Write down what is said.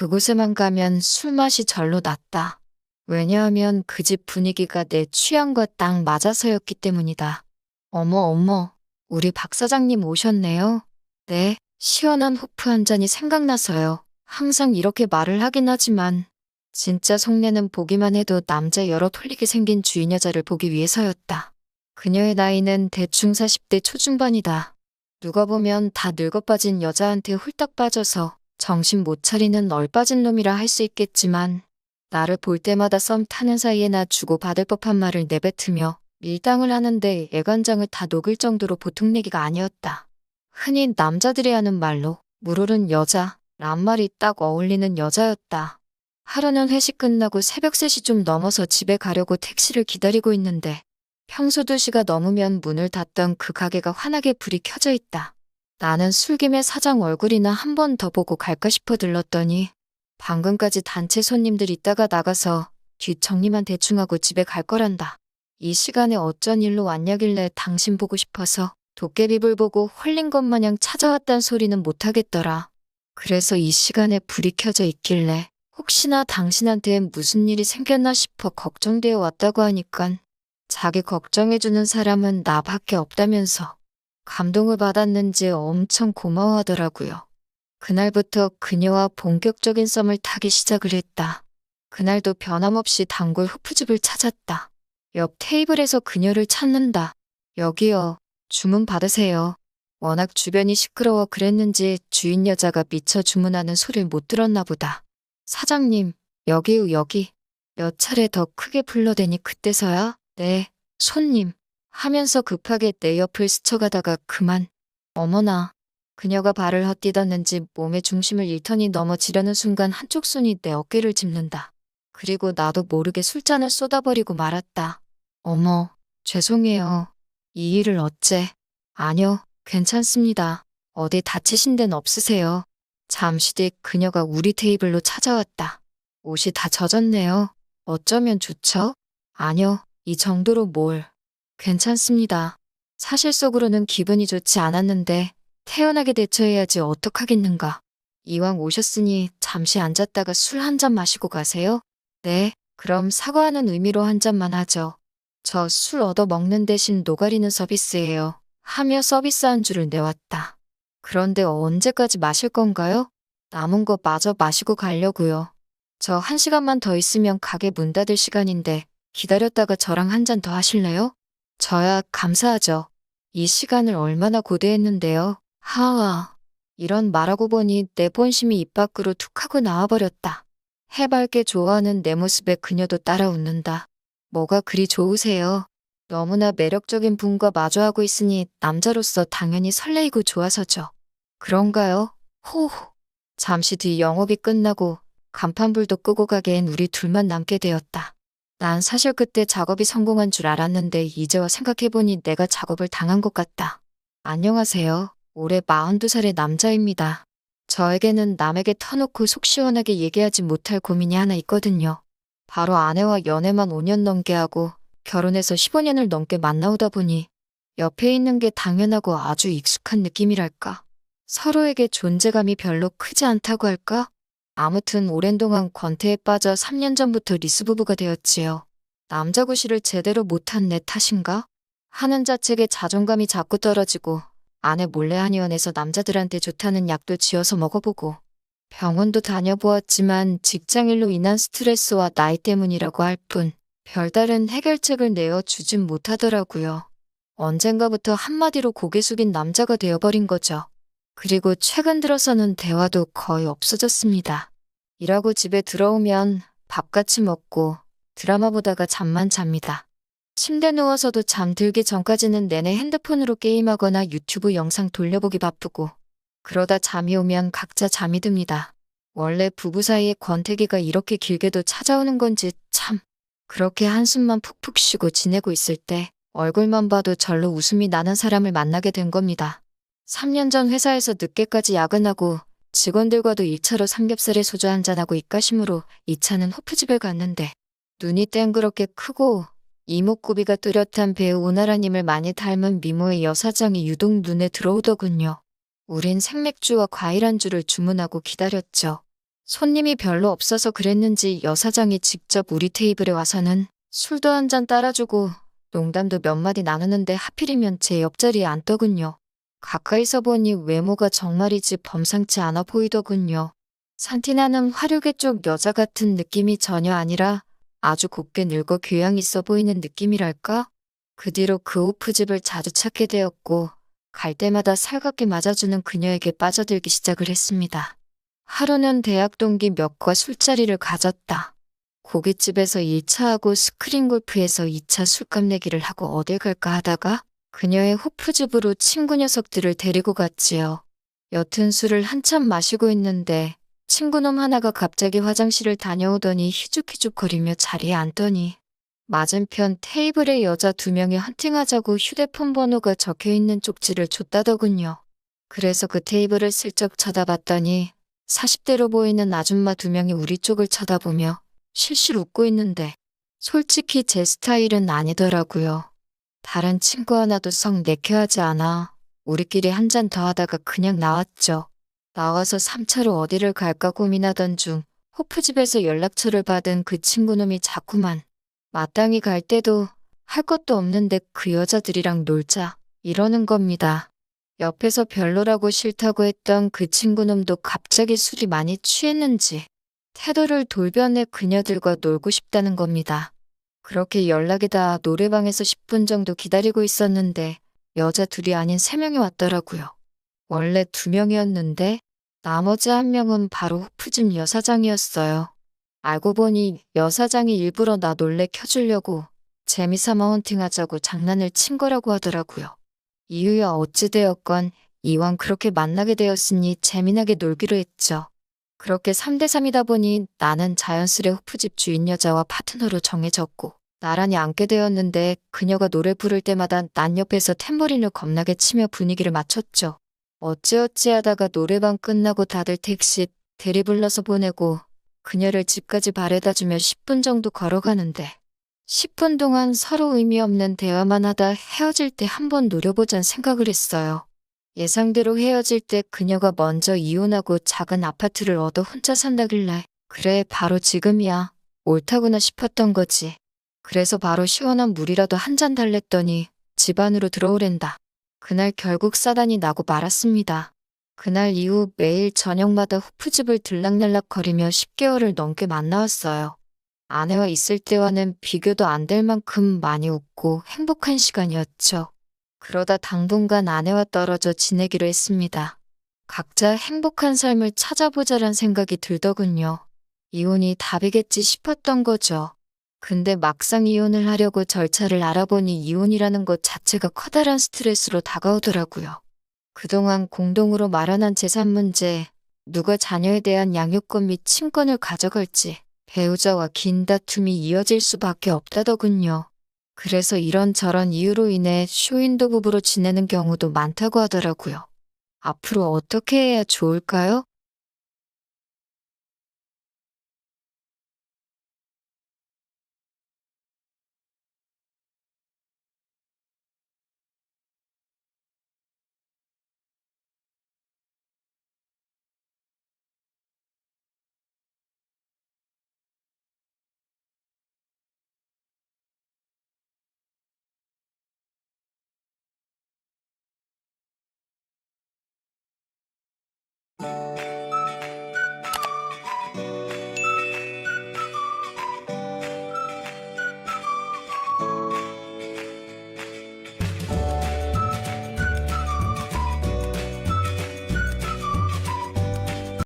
그곳에만 가면 술맛이 절로 났다. 왜냐하면 그 집 분위기가 내 취향과 딱 맞아서였기 때문이다. 어머, 어머, 우리 박 사장님 오셨네요. 네, 시원한 호프 한 잔이 생각나서요. 항상 이렇게 말을 하긴 하지만, 진짜 속내는 보기만 해도 남자 여럿 홀리게 생긴 주인 여자를 보기 위해서였다. 그녀의 나이는 대충 40대 초중반이다. 누가 보면 다 늙어 빠진 여자한테 홀딱 빠져서 정신 못 차리는 얼빠진 놈이라 할 수 있겠지만 나를 볼 때마다 썸 타는 사이에 나 주고 받을 법한 말을 내뱉으며 밀당을 하는데 애간장을 다 녹일 정도로 보통 내기가 아니었다. 흔히 남자들이 하는 말로 물오른 여자, 란 말이 딱 어울리는 여자였다. 하루는 회식 끝나고 새벽 3시 좀 넘어서 집에 가려고 택시를 기다리고 있는데 평소 2시가 넘으면 문을 닫던 그 가게가 환하게 불이 켜져 있다. 나는 술김에 사장 얼굴이나 한 번 더 보고 갈까 싶어 들렀더니 방금까지 단체 손님들 있다가 나가서 뒷정리만 대충 하고 집에 갈 거란다. 이 시간에 어쩐 일로 왔냐길래 당신 보고 싶어서 도깨비불 보고 홀린 것 마냥 찾아왔단 소리는 못하겠더라. 그래서 이 시간에 불이 켜져 있길래 혹시나 당신한테 무슨 일이 생겼나 싶어 걱정되어 왔다고 하니깐 자기 걱정해주는 사람은 나밖에 없다면서 감동을 받았는지 엄청 고마워하더라고요. 그날부터 그녀와 본격적인 썸을 타기 시작을 했다. 그날도 변함없이 단골 호프집을 찾았다. 옆 테이블에서 그녀를 찾는다. 여기요. 주문 받으세요. 워낙 주변이 시끄러워 그랬는지 주인 여자가 미처 주문하는 소리를 못 들었나 보다. 사장님, 여기요, 여기. 몇 차례 더 크게 불러대니 그때서야, 네, 손님. 하면서 급하게 내 옆을 스쳐가다가 그만. 어머나. 그녀가 발을 헛디뎠는지 몸의 중심을 잃더니 넘어지려는 순간 한쪽 손이 내 어깨를 짚는다. 그리고 나도 모르게 술잔을 쏟아버리고 말았다. 어머, 죄송해요. 이 일을 어째. 아니요, 괜찮습니다. 어디 다치신 데는 없으세요. 잠시 뒤 그녀가 우리 테이블로 찾아왔다. 옷이 다 젖었네요. 어쩌면 좋죠? 아니요, 이 정도로 뭘. 괜찮습니다. 사실 속으로는 기분이 좋지 않았는데 태연하게 대처해야지 어떡하겠는가. 이왕 오셨으니 잠시 앉았다가 술 한 잔 마시고 가세요. 네, 그럼 사과하는 의미로 한 잔만 하죠. 저 술 얻어 먹는 대신 노가리는 서비스예요. 하며 서비스 안주를 내왔다. 그런데 언제까지 마실 건가요? 남은 거 마저 마시고 가려고요. 저 한 시간만 더 있으면 가게 문 닫을 시간인데 기다렸다가 저랑 한 잔 더 하실래요? 저야 감사하죠. 이 시간을 얼마나 고대했는데요. 하아. 이런 말하고 보니 내 본심이 입 밖으로 툭 하고 나와버렸다. 해맑게 좋아하는 내 모습에 그녀도 따라 웃는다. 뭐가 그리 좋으세요? 너무나 매력적인 분과 마주하고 있으니 남자로서 당연히 설레이고 좋아서죠. 그런가요? 호호. 잠시 뒤 영업이 끝나고 간판불도 끄고 가기엔 우리 둘만 남게 되었다. 난 사실 그때 작업이 성공한 줄 알았는데 이제와 생각해보니 내가 작업을 당한 것 같다. 안녕하세요. 올해 42살의 남자입니다. 저에게는 남에게 터놓고 속 시원하게 얘기하지 못할 고민이 하나 있거든요. 바로 아내와 연애만 5년 넘게 하고 결혼해서 15년을 넘게 만나오다 보니 옆에 있는 게 당연하고 아주 익숙한 느낌이랄까. 서로에게 존재감이 별로 크지 않다고 할까? 아무튼 오랜 동안 권태에 빠져 3년 전부터 리스 부부가 되었지요. 남자 구실을 제대로 못한 내 탓인가? 하는 자책에 자존감이 자꾸 떨어지고 아내 몰래 한의원에서 남자들한테 좋다는 약도 지어서 먹어보고 병원도 다녀보았지만 직장일로 인한 스트레스와 나이 때문이라고 할 뿐 별다른 해결책을 내어 주진 못하더라고요. 언젠가부터 한마디로 고개 숙인 남자가 되어버린 거죠. 그리고 최근 들어서는 대화도 거의 없어졌습니다. 일하고 집에 들어오면 밥같이 먹고 드라마 보다가 잠만 잡니다. 침대 누워서도 잠들기 전까지는 내내 핸드폰으로 게임하거나 유튜브 영상 돌려보기 바쁘고 그러다 잠이 오면 각자 잠이 듭니다. 원래 부부 사이의 권태기가 이렇게 길게도 찾아오는 건지 참 그렇게 한숨만 푹푹 쉬고 지내고 있을 때 얼굴만 봐도 절로 웃음이 나는 사람을 만나게 된 겁니다. 3년 전 회사에서 늦게까지 야근하고 직원들과도 1차로 삼겹살에 소주 한잔하고 입가심으로 2차는 호프집을 갔는데 눈이 땡그랗게 크고 이목구비가 뚜렷한 배우 오나라님을 많이 닮은 미모의 여사장이 유독 눈에 들어오더군요. 우린 생맥주와 과일 안주를 주문하고 기다렸죠. 손님이 별로 없어서 그랬는지 여사장이 직접 우리 테이블에 와서는 술도 한 잔 따라주고 농담도 몇 마디 나누는데 하필이면 제 옆자리에 앉더군요. 가까이서 보니 외모가 정말이지 범상치 않아 보이더군요. 산티나는 화류계 쪽 여자 같은 느낌이 전혀 아니라 아주 곱게 늙어 교양 있어 보이는 느낌이랄까? 그 뒤로 그 오프집을 자주 찾게 되었고 갈 때마다 살갑게 맞아주는 그녀에게 빠져들기 시작을 했습니다. 하루는 대학 동기 몇과 술자리를 가졌다. 고깃집에서 1차하고 스크린 골프에서 2차 술값 내기를 하고 어딜 갈까 하다가 그녀의 호프집으로 친구 녀석들을 데리고 갔지요. 옅은 술을 한참 마시고 있는데 친구놈 하나가 갑자기 화장실을 다녀오더니 희죽희죽거리며 자리에 앉더니 맞은편 테이블에 여자 두 명이 헌팅하자고 휴대폰 번호가 적혀 있는 쪽지를 줬다더군요. 그래서 그 테이블을 슬쩍 쳐다봤더니 40대로 보이는 아줌마 두 명이 우리 쪽을 쳐다보며 실실 웃고 있는데 솔직히 제 스타일은 아니더라고요. 다른 친구 하나도 썩 내켜하지 않아 우리끼리 한 잔 더 하다가 그냥 나왔죠. 나와서 3차로 어디를 갈까 고민하던 중 호프집에서 연락처를 받은 그 친구놈이 자꾸만 마땅히 갈 때도 할 것도 없는데 그 여자들이랑 놀자 이러는 겁니다. 옆에서 별로라고 싫다고 했던 그 친구놈도 갑자기 술이 많이 취했는지 태도를 돌변해 그녀들과 놀고 싶다는 겁니다. 그렇게 연락이 다 노래방에서 10분 정도 기다리고 있었는데 여자 둘이 아닌 세 명이 왔더라고요. 원래 두 명이었는데 나머지 한 명은 바로 호프집 여사장이었어요. 알고 보니 여사장이 일부러 나 놀래 켜주려고 재미삼아 헌팅하자고 장난을 친 거라고 하더라고요. 이유야 어찌되었건 이왕 그렇게 만나게 되었으니 재미나게 놀기로 했죠. 그렇게 3대3이다 보니 나는 자연스레 호프집 주인 여자와 파트너로 정해졌고 나란히 앉게 되었는데 그녀가 노래 부를 때마다 난 옆에서 탬버린을 겁나게 치며 분위기를 맞췄죠. 어찌어찌 하다가 노래방 끝나고 다들 택시 대리 불러서 보내고 그녀를 집까지 바래다 주며 10분 정도 걸어가는데 10분 동안 서로 의미 없는 대화만 하다 헤어질 때 한번 노려보잔 생각을 했어요. 예상대로 헤어질 때 그녀가 먼저 이혼하고 작은 아파트를 얻어 혼자 산다길래 그래 바로 지금이야 옳다구나 싶었던 거지. 그래서 바로 시원한 물이라도 한 잔 달랬더니 집 안으로 들어오랜다. 그날 결국 싸단이 나고 말았습니다. 그날 이후 매일 저녁마다 호프집을 들락날락 거리며 10개월을 넘게 만나왔어요. 아내와 있을 때와는 비교도 안 될 만큼 많이 웃고 행복한 시간이었죠. 그러다 당분간 아내와 떨어져 지내기로 했습니다. 각자 행복한 삶을 찾아보자란 생각이 들더군요. 이혼이 답이겠지 싶었던 거죠. 근데 막상 이혼을 하려고 절차를 알아보니 이혼이라는 것 자체가 커다란 스트레스로 다가오더라고요. 그동안 공동으로 마련한 재산 문제, 누가 자녀에 대한 양육권 및 친권을 가져갈지, 배우자와 긴 다툼이 이어질 수밖에 없다더군요. 그래서 이런저런 이유로 인해 쇼윈도 부부로 지내는 경우도 많다고 하더라고요. 앞으로 어떻게 해야 좋을까요?